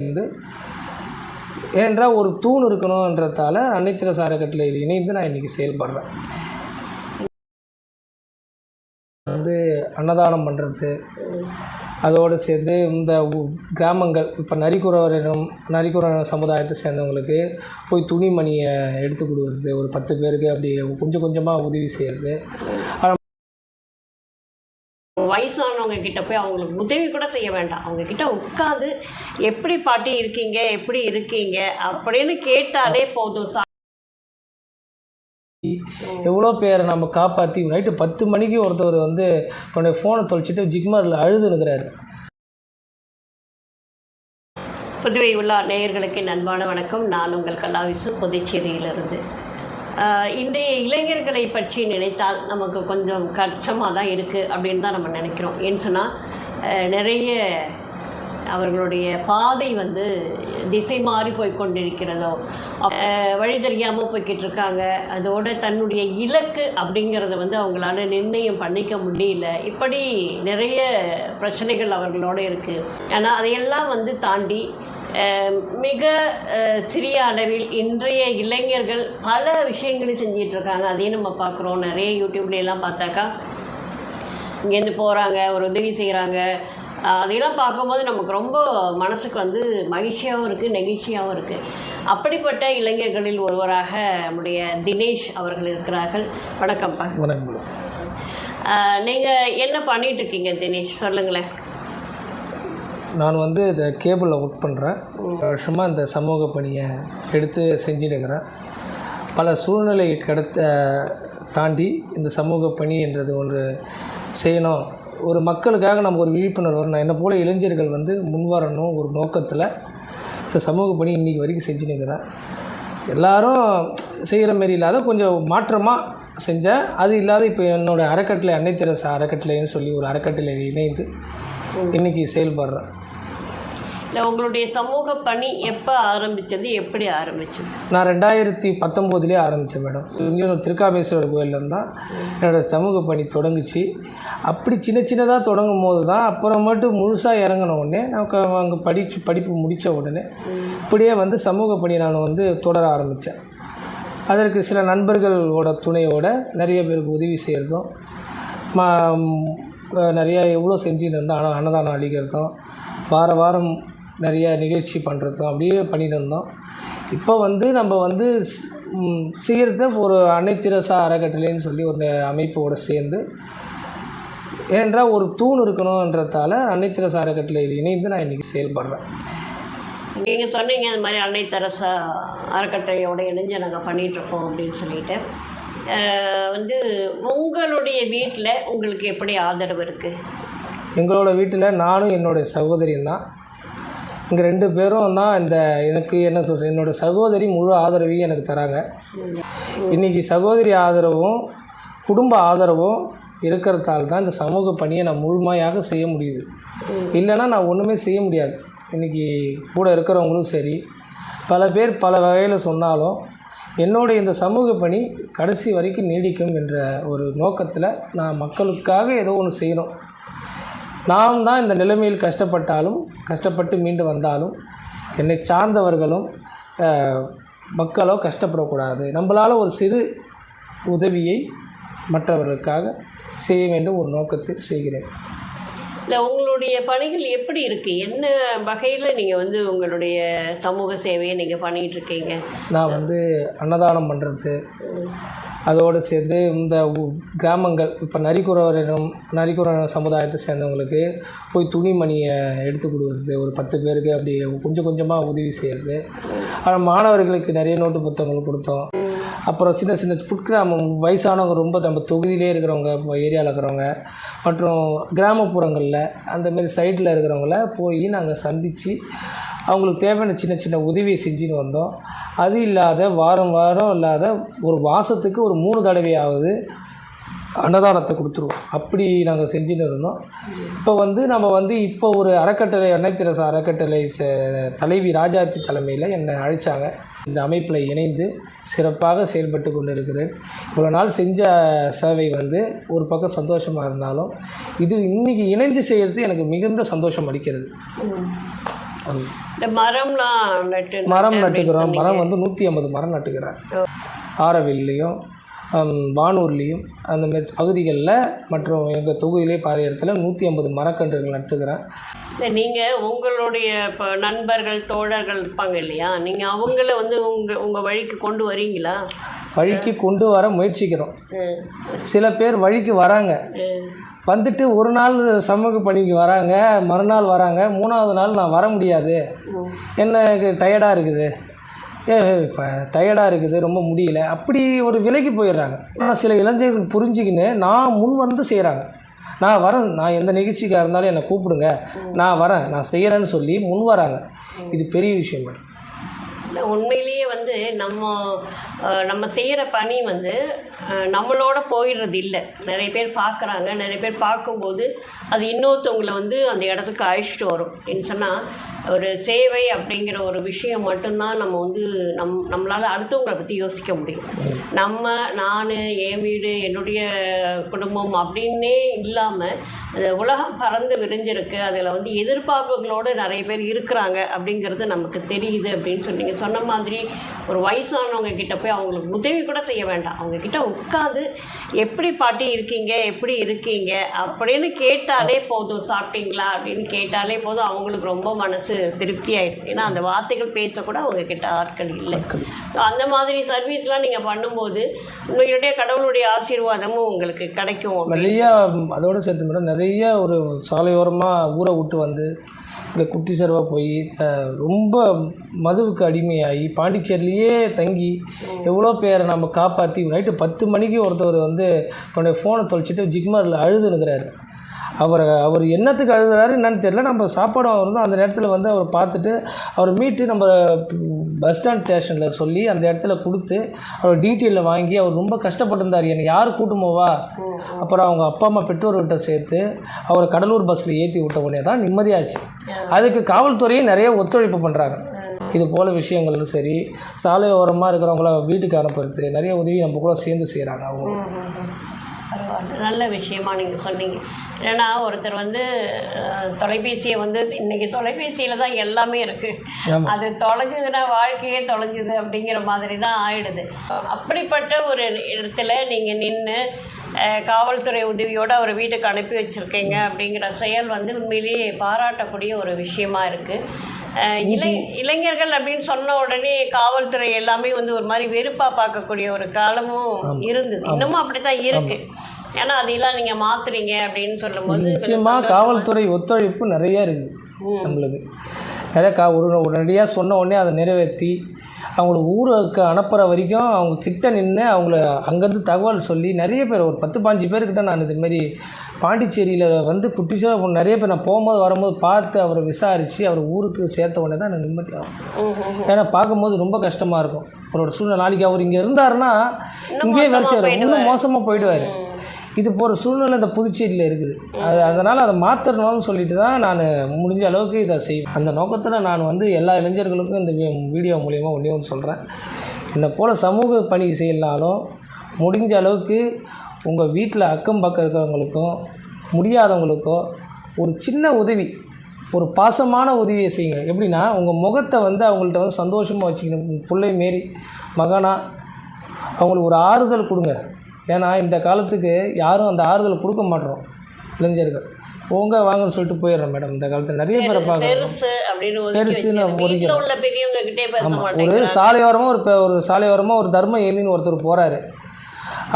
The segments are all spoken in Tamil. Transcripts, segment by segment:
வந்து ஏனென்றால் ஒரு தூண் இருக்கணுன்றதால அன்னைத்திர சாரக்கட்டளையில் இணைந்து நான் இன்றைக்கி செயல்படுறேன். வந்து அன்னதானம் பண்ணுறது அதோடு சேர்ந்து இந்த கிராமங்கள் இப்போ நரிக்குறவரிடம் நரிக்குற சமுதாயத்தை சேர்ந்தவங்களுக்கு போய் துணிமணியை எடுத்து கொடுக்குறது ஒரு பத்து பேருக்கு அப்படி கொஞ்சம் கொஞ்சமாக உதவி செய்கிறது வயசானவங்க கிட்ட போய் அவங்களுக்கு உதவி கூட செய்ய வேண்டாம். அவங்க கிட்ட உட்காந்து எப்படி பாட்டி இருக்கீங்க? எப்படி இருக்கீங்க? அப்படின்னு கேட்டாலே போதும் எவ்வளோ பேரை நம்ம காப்பாற்றி நைட்டு பத்து மணிக்கு ஒருத்தவர் வந்து தன்னுடைய ஃபோனை தொலைச்சிட்டு ஜிக்மாரில் அழுதுனுக்கிறாரு புதுவை உள்ள நேயர்களுக்கு நண்பான வணக்கம். நான் உங்கள் கலாவிசு புதுச்சேரியிலிருந்து. இன்றைய இளைஞர்களை பற்றி நினைத்தால் நமக்கு கொஞ்சம் கஷ்டமாக தான் இருக்குது அப்படின்னு தான் நம்ம நினைக்கிறோம். ஏன்னு சொன்னால் நிறைய அவர்களுடைய பாதை வந்து திசை மாறி போய் கொண்டிருக்கிறதோ வழி தெரியாமல் போய்கிட்டு இருக்காங்க. அதோட தன்னுடைய இலக்கு அப்படிங்கிறத வந்து அவங்களால நிர்ணயம் பண்ணிக்க முடியல. இப்படி நிறைய பிரச்சனைகள் அவர்களோட இருக்குது ஆனால் அதையெல்லாம் வந்து தாண்டி மிக சிறிய அளவில் இன்றைய இளைஞர்கள் பல விஷயங்களை செஞ்சிட்டு இருக்காங்க அதையும் நம்ம பார்க்குறோம். நிறைய யூடியூப்ல எல்லாம் பார்த்தாக்கா இங்கேருந்து போகிறாங்க ஒரு உதவி செய்கிறாங்க அதையெல்லாம் பார்க்கும்போது நமக்கு ரொம்ப மனசுக்கு வந்து மகிழ்ச்சியாகவும் இருக்குது நெகிழ்ச்சியாகவும் இருக்குது அப்படிப்பட்ட இளைஞர்களில் ஒருவராக நம்முடைய தினேஷ் அவர்கள் இருக்கிறார்கள். வணக்கம்ப்பா வணக்கம் நீங்கள் என்ன பண்ணிட்டு இருக்கீங்க தினேஷ்? சொல்லுங்களேன். நான் வந்து இந்த கேபிளில் ஒர்க் பண்ணுறேன் வருஷமாக இந்த சமூக பணியை எடுத்து செஞ்சுட்டுக்கிறேன் பல சூழ்நிலை கடத்த தாண்டி இந்த சமூக பணி என்றது ஒன்று செய்யணும். ஒரு மக்களுக்காக நம்ம ஒரு விழிப்புணர்வு வரணும். என்னை போல இளைஞர்கள் வந்து முன்வரணும் ஒரு நோக்கத்தில் இந்த சமூக பணி இன்றைக்கி வரைக்கும் செஞ்சுன்னுக்கிறேன் எல்லாரும் செய்கிற மாரி இல்லாத கொஞ்சம் மாற்றமாக செஞ்சேன் அது இல்லாத இப்போ என்னோடய அறக்கட்டளை அன்னை தெரசா அறக்கட்டளைன்னு சொல்லி ஒரு அறக்கட்டளை இணைந்து இன்றைக்கி செயல்படுறேன். இல்லை உங்களுடைய சமூக பணி எப்போ ஆரம்பிச்சது? எப்படி ஆரம்பிச்சது? நான் ரெண்டாயிரத்தி பத்தொம்போதுலேயே ஆரம்பித்தேன் மேடம். இங்கே திருக்காமேஸ்வரர் கோயிலேருந்து தான் என்னோடய சமூக பணி தொடங்குச்சு. அப்படி சின்ன சின்னதாக தொடங்கும் போது தான் அப்புறமேட்டு முழுசாக இறங்கின உடனே நமக்கு அங்கே படிச்சு படிப்பு முடித்த உடனே இப்படியே வந்து சமூக பணி நான் வந்து தொடர ஆரம்பித்தேன் அதற்கு சில நண்பர்களோட துணையோட நிறைய பேருக்கு உதவி செய்கிறதும் மா நிறையா எவ்வளோ செஞ்சுன்னு இருந்தோம் ஆனால் அன்னதானம் அளிக்கிறதும் வார வாரம் நிறைய நிகழ்ச்சி பண்ணுறதும் அப்படியே பண்ணிட்டு இருந்தோம் இப்போ வந்து நம்ம வந்து செய்கிறத ஒரு அன்னைத்திரசா அறக்கட்டளைன்னு சொல்லி ஒரு அமைப்போடு சேர்ந்து ஏனென்றால் ஒரு தூண் இருக்கணுன்றதால அன்னைத்திரசா அறக்கட்டளையில் இணைந்து நான் இன்றைக்கி செயல்படுறேன். நீங்கள் சொன்னீங்க இந்த மாதிரி அன்னை தெரசா அறக்கட்டளையோட இணைஞ்சு நாங்கள் பண்ணிகிட்ருக்கோம் அப்படின்னு சொல்லிட்டு. வந்து உங்களுடைய வீட்டில் உங்களுக்கு எப்படி ஆதரவு இருக்குது எங்களோட வீட்டில் நானும் என்னுடைய சகோதரியும் தான். இங்கே ரெண்டு பேரும் தான் இந்த எனக்கு என்ன சொல்றது, என்னோட சகோதரி முழு ஆதரவையும் எனக்கு தராங்க. இன்றைக்கி சகோதரி ஆதரவும் குடும்ப ஆதரவும் இருக்கிறதால தான் இந்த சமூக பணியை நான் முழுமையாக செய்ய முடியுது. இல்லைன்னா நான் ஒன்றுமே செய்ய முடியாது. இன்றைக்கி கூட இருக்கிறவங்களும் சரி பல பேர் பல வகையில் சொன்னாலும் என்னுடைய இந்த சமூக பணி கடைசி வரைக்கும் நீடிக்கும் என்ற ஒரு நோக்கத்தில் நான் மக்களுக்காக ஏதோ ஒன்று செய்யணும். நாம் தான் இந்த நிலைமையில் கஷ்டப்பட்டாலும் கஷ்டப்பட்டு மீண்டு வந்தாலும் என்னை சார்ந்தவர்களும் மக்களோ கஷ்டப்படக்கூடாது. நம்மளால் ஒரு சிறு உதவியை மற்றவர்களுக்காக செய்ய வேண்டும் ஒரு நோக்கத்தில் செய்கிறேன். இல்லை உங்களுடைய பணிகள் எப்படி இருக்குது என்ன வகையில் நீங்கள் வந்து உங்களுடைய சமூக சேவையை நீங்கள் பண்ணிகிட்டு இருக்கீங்க? நான் வந்து அன்னதானம் பண்ணுறது அதோடு சேர்ந்து இந்த கிராமங்கள் இப்போ நரிக்குறவரிடம் நரிக்குற சமுதாயத்தை சேர்ந்தவங்களுக்கு போய் துணிமணியை எடுத்து கொடுக்குறது ஒரு பத்து பேருக்கு அப்படி கொஞ்சம் கொஞ்சமாக உதவி செய்கிறது ஆனால் மாணவர்களுக்கு நிறைய நோட்டு புத்தகங்கள் கொடுத்தோம். அப்புறம் சின்ன சின்ன புட்கிராமம் வயசானவங்க ரொம்ப நம்ம தொகுதியிலே இருக்கிறவங்க இப்போ ஏரியாவில் இருக்கிறவங்க மற்றும் கிராமப்புறங்களில் அந்தமாரி சைட்டில் இருக்கிறவங்கள போய் நாங்கள் சந்தித்து அவங்களுக்கு தேவையான சின்ன சின்ன உதவியை செஞ்சுன்னு வந்தோம். அது இல்லாத வாரம் வாரம் இல்லாத ஒரு மாதத்துக்கு ஒரு மூணு தடவையாவது அன்னதானத்தை கொடுத்துருவோம். அப்படி நாங்கள் செஞ்சுன்னு இருந்தோம். இப்போ வந்து நம்ம வந்து இப்போ ஒரு அறக்கட்டளை அன்னைத்திரச அறக்கட்டளை தலைவி ராஜாத்தி தலைமையில் என்னை அழைச்சாங்க. இந்த அமைப்பில் இணைந்து சிறப்பாக செயல்பட்டு கொண்டு இருக்கிறேன் இவ்வளோ நாள் செஞ்ச சேவை வந்து ஒரு பக்கம் சந்தோஷமாக இருந்தாலும் இது இன்றைக்கி இணைஞ்சு செய்கிறது எனக்கு மிகுந்த சந்தோஷம் அளிக்கிறது. இந்த மரம்லாம் நட்டு மரம் நட்டு நட்டுக்கிறோம். மரம் வந்து நூற்றி ஐம்பது மரம் நட்டுக்கிறேன். ஆரவில்லையும் வானூர்லேயும் அந்த மாதிரி பகுதிகளில் மற்றும் எங்கள் தொகுதியிலே பாதி இடத்துல நூற்றி ஐம்பது மரக்கன்றுகள் நட்டுக்கிறேன். இல்லை நீங்கள் உங்களுடைய இப்போ நண்பர்கள் தோழர்கள் இருப்பாங்க இல்லையா? நீங்கள் அவங்கள வந்து உங்கள் உங்கள் வழிக்கு கொண்டு வரீங்களா? வழிக்கு கொண்டு வர முயற்சிக்கிறோம். சில பேர் வழிக்கு வராங்க. வந்துட்டு ஒரு நாள் சமூக பணிக்கு வராங்க மறுநாள் வராங்க மூணாவது நாள் நான் வர முடியாது. என்ன எனக்கு டயர்டாக இருக்குது? ஏ இப்போ டயர்டாக இருக்குது ரொம்ப முடியல. அப்படி ஒரு விலைக்கு போயிடுறாங்க. ஆனால் சில இளைஞர்கள் புரிஞ்சுக்கின்னு நான் முன் வந்து செய்கிறாங்க நான் வரேன் நான் எந்த நிகழ்ச்சிக்காக இருந்தாலும் என்னை கூப்பிடுங்க. நான் வரேன் நான் செய்கிறேன்னு சொல்லி முன் வராங்க. இது பெரிய விஷயம். மேடம் உண்மையிலேயே வந்து நம்ம நம்ம செய்கிற பணி வந்து நம்மளோட போயிடுறது இல்லை. நிறைய பேர் பார்க்குறாங்க. நிறைய பேர் பார்க்கும்போது அது இன்னொருத்தவங்களை வந்து அந்த இடத்துக்கு அழைச்சிட்டு வரும். என்ன சொன்னால் ஒரு சேவை அப்படிங்கிற ஒரு விஷயம் மட்டும்தான் நம்ம வந்து நம் நம்மளால் அடுத்தவங்களை பற்றி யோசிக்க முடியும். நம்ம நான் என் வீடு என்னுடைய குடும்பம் அப்படின்னே இல்லாமல் உலகம் பறந்து விரிஞ்சிருக்கு. அதில் வந்து எதிர்பார்ப்புகளோடு நிறைய பேர் இருக்கிறாங்க அப்படிங்கிறது நமக்கு தெரியுது அப்படின்னு சொன்னீங்க. சொன்ன மாதிரி ஒரு வயசானவங்க கிட்ட போய் அவங்களுக்கு உதவி கூட செய்ய வேண்டாம். அவங்க கிட்ட உட்காந்து எப்படி பாட்டி இருக்கீங்க? எப்படி இருக்கீங்க? அப்படின்னு கேட்டாலே போதும். சாப்பிட்டீங்களா? அப்படின்னு கேட்டாலே போதும். அவங்களுக்கு ரொம்ப மனசு திருப்தி ஆயிடுது. ஏன்னா அந்த வார்த்தைகள் பேசக்கூட அவங்க கிட்ட ஆட்கள் இல்லை. So, அந்த மாதிரி சர்வீஸ்லாம் நீங்கள் பண்ணும்போது உங்களுடைய கடவுளுடைய ஆசீர்வாதமும் உங்களுக்கு கிடைக்கும் நிறையா அதோடு சேர்த்து மேடம் நிறைய ஒரு சாலையோரமாக ஊரை விட்டு வந்து இங்கே குட்டி சர்வா போய் ரொம்ப மதுவுக்கு அடிமையாகி பாண்டிச்சேரியிலேயே தங்கி எவ்வளோ பேரை நம்ம காப்பாற்றி நைட்டு பத்து மணிக்கு ஒருத்தவர் வந்து தன்னுடைய ஃபோனை தொலைச்சிட்டு ஜிக்மரில் அழுதுனுக்கிறாரு அவர் அவர் என்னத்துக்கு அழுகுறாரு என்னன்னு தெரியல. நம்ம சாப்பாடு வந்து அந்த நேரத்தில் வந்து அவர் பார்த்துட்டு அவர் மீட்டு நம்ம பஸ் ஸ்டாண்ட் ஸ்டேஷனில் சொல்லி அந்த இடத்துல கொடுத்து அவர் டீட்டெயிலில் வாங்கி அவர் ரொம்ப கஷ்டப்பட்டிருந்தார். என்னை யார் கூட்டுமோவா அப்புறம் அவங்க அப்பா அம்மா பெற்றோர்கிட்ட சேர்த்து அவரை கடலூர் பஸ்ஸில் ஏற்றி விட்ட உடனே தான் நிம்மதியாச்சு. அதுக்கு காவல்துறையும் நிறைய ஒத்துழைப்பு பண்ணுறாங்க இது போல் விஷயங்களும் சரி சாலை ஓரமாக இருக்கிறவங்கள வீட்டுக்கு அனுப்புறது நிறைய உதவி நம்ம கூட சேர்ந்து செய்கிறாங்க அவங்க. நல்ல விஷயமா நீங்கள் சொன்னீங்க. ஏன்னா ஒருத்தர் வந்து தொலைபேசியை வந்து இன்னைக்கு தொலைபேசியில் தான் எல்லாமே இருக்குது. அது தொலைஞ்சதுன்னா வாழ்க்கையே தொலைஞ்சுது அப்படிங்கிற மாதிரி தான் ஆயிடுது. அப்படிப்பட்ட ஒரு இடத்துல நீங்கள் நின்று காவல்துறை உதவியோடு அவர் வீட்டுக்கு அனுப்பி வச்சுருக்கீங்க அப்படிங்கிற செயல் வந்து உண்மையிலேயே பாராட்டக்கூடிய ஒரு விஷயமா இருக்குது இளை இளைஞர்கள் அப்படின்னு சொன்ன உடனே காவல்துறை எல்லாமே வந்து ஒரு மாதிரி வெறுப்பாக பார்க்கக்கூடிய ஒரு காலமும் இருந்தது. இன்னமும் அப்படி தான் இருக்கு ஏன்னா அதெல்லாம் நீங்கள் மாத்துறீங்க அப்படின்னு சொல்லும்போது நிச்சயமாக காவல்துறை ஒத்துழைப்பு நிறைய இருக்குது நம்மளுக்கு. நிறைய கா ஒரு உடனடியாக சொன்ன உடனே அதை நிறைவேற்றி அவங்களுக்கு ஊருக்கு அனுப்புகிற வரைக்கும் அவங்க கிட்ட நின்று அவங்கள அங்கேருந்து தகவல் சொல்லி நிறைய பேர் ஒரு பத்து பாஞ்சு பேர்கிட்ட நான் இதுமாரி பாண்டிச்சேரியில் வந்து குட்டிச்சா நிறைய பேர் நான் போகும்போது வரும்போது பார்த்து அவரை விசாரித்து அவர் ஊருக்கு சேர்த்த உடனே தான் எனக்கு நிம்மதியாகும் ம், ம். ஏன்னா பார்க்கும்போது ரொம்ப கஷ்டமாக இருக்கும். அவரோட சூழ்நிலை நாளைக்கு அவர் இங்கே இருந்தாருன்னா இங்கேயே வேலை செய்வார் இன்னும் மோசமாக போயிடுவார். இது போகிற சூழ்நிலை இந்த புதுச்சேரியில் இருக்குது. அது அதனால் அதை மாற்றணும்னு சொல்லிட்டு தான் நான் முடிஞ்ச அளவுக்கு இதை செய்வேன். அந்த நோக்கத்தில் நான் வந்து எல்லா இளைஞர்களுக்கும் இந்த வீ- வீடியோ மூலிமா ஒன்றே ஒன்று சொல்கிறேன் என்னை போல் சமூக பணி செய்யலனாலும் முடிஞ்ச அளவுக்கு உங்கள் வீட்டில் அக்கம் பக்கம் இருக்கிறவங்களுக்கும் முடியாதவங்களுக்கோ ஒரு சின்ன உதவி ஒரு பாசமான உதவியை செய்யுங்க. எப்படின்னா உங்கள் முகத்தை வந்து அவங்கள்ட்ட வந்து சந்தோஷமாக வச்சுக்கணும். பிள்ளை மாரி மகனாக அவங்களுக்கு ஒரு ஆறுதல் கொடுங்க. ஏன்னா இந்த காலத்துக்கு யாரும் அந்த ஆறுதல் கொடுக்க மாட்டோம் இளைஞர்கள். போங்க வாங்கன்னு சொல்லிட்டு போயிடுறோம் மேடம். இந்த காலத்தில் நிறைய பேரை பார்க்குறோம். பெருசுன்னு ஒதுக்கிறோம். பேச ஒரு சாலையோரமாக ஒரு ஒரு சாலையோரமாக ஒரு தர்மம் ஏந்தின்னு ஒருத்தர் போகிறாரு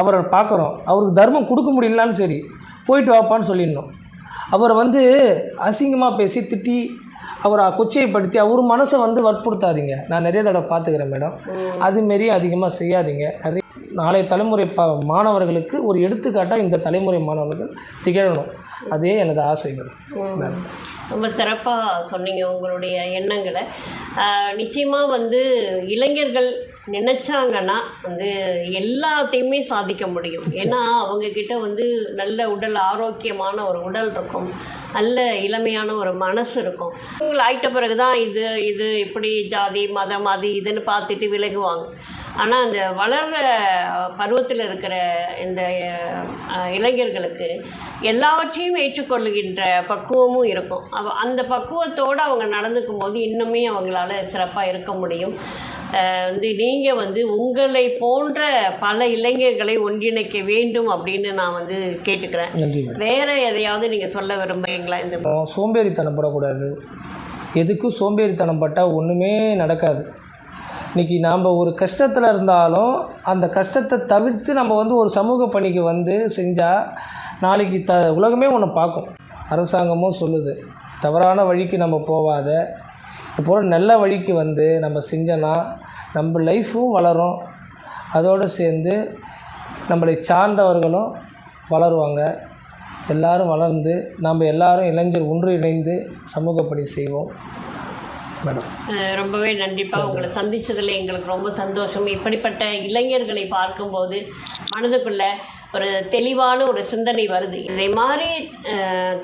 அவரை பார்க்குறோம். அவருக்கு தர்மம் கொடுக்க முடியலனாலும் சரி போயிட்டு வாப்பான்னு சொல்லிடணும். அவரை வந்து அசிங்கமாக பேசி திட்டி அவரை கொச்சைப்படுத்தி அவர் மனசை வந்து வற்புறுத்தாதீங்க. நான் நிறைய தடவை பார்த்துக்கிறேன் மேடம். அதுமாரி அதிகமாக செய்யாதீங்க. நிறைய நாளைய தலைமுறை ப மாணவர்களுக்கு ஒரு எடுத்துக்காட்டாக இந்த தலைமுறை மாணவர்கள் திகழணும். அதே எனது ஆசைகள். ரொம்ப சிறப்பாக சொன்னீங்க உங்களுடைய எண்ணங்களை. ஆஹ் நிச்சயமா வந்து இளைஞர்கள் நினைச்சாங்கன்னா வந்து எல்லாத்தையுமே சாதிக்க முடியும். ஏன்னா அவங்க கிட்ட வந்து நல்ல உடல் ஆரோக்கியமான ஒரு உடல் இருக்கும். நல்ல இளமையான ஒரு மனசு இருக்கும். இவங்க ஆயிட்ட பிறகு தான் இது இது இப்படி ஜாதி மதம் அது இதுன்னு பார்த்துட்டு விலகுவாங்க. ஆனால் அந்த வளர்கிற பருவத்தில் இருக்கிற இந்த இளைஞர்களுக்கு எல்லாவற்றையும் ஏற்றுக்கொள்ளுகின்ற பக்குவமும் இருக்கும். அவ அந்த பக்குவத்தோடு அவங்க நடந்துக்கும் போது இன்னுமே அவங்களால சிறப்பாக இருக்க முடியும். வந்து நீங்கள் வந்து உங்களை போன்ற பல இளைஞர்களை ஒன்றிணைக்க வேண்டும் அப்படின்னு நான் வந்து கேட்டுக்கிறேன். வேற எதையாவது நீங்கள் சொல்ல விரும்புறீங்களா இந்த சோம்பேறித்தனம் படக்கூடாது. எதுக்கும் சோம்பேறித்தனம் பட்டால் ஒன்றுமே நடக்காது. இன்றைக்கி நாம் ஒரு கஷ்டத்தில் இருந்தாலும் அந்த கஷ்டத்தை தவிர்த்து நம்ம வந்து ஒரு சமூக பணிக்கு வந்து செஞ்சால் நாளைக்கு த உலகமே ஒன்று பார்க்கும். அரசாங்கமும் சொல்லுது தவறான வழிக்கு நம்ம போகாத இது போல் நல்ல வழிக்கு வந்து நம்ம செஞ்சோன்னா நம்ம லைஃப்பும் வளரும். அதோடு சேர்ந்து நம்மளை சார்ந்தவர்களும் வளருவாங்க. எல்லாரும் வளர்ந்து நாம் எல்லாரும் இளைஞர் ஒன்று இணைந்து சமூக பணி செய்வோம். ரொம்பவே நன்றிப்பா. உங்களை சந்திச்சதுல எங்களுக்கு ரொம்ப சந்தோஷம். இப்படிப்பட்ட இளைஞர்களை பார்க்கும்போது மனதுக்குள்ள ஒரு தெளிவான ஒரு சிந்தனை வருது. இதை மாதிரி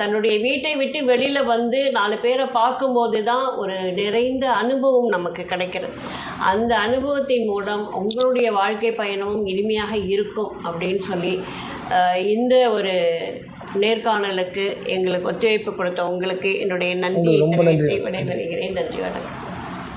தன்னுடைய வீட்டை விட்டு வெளியில் வந்து நாலு பேரை பார்க்கும்போது தான் ஒரு நிறைந்த அனுபவம் நமக்கு கிடைக்கிறது. அந்த அனுபவத்தின் மூலம் உங்களுடைய வாழ்க்கை பயணமும் இனிமையாக இருக்கும் அப்படின்னு சொல்லி இந்த ஒரு நேர்காணலுக்கு எங்களுக்கு ஒத்துழைப்பு கொடுத்த உங்களுக்கு என்னுடைய நன்றி. விடைபெறுகிறேன். நன்றி வணக்கம்.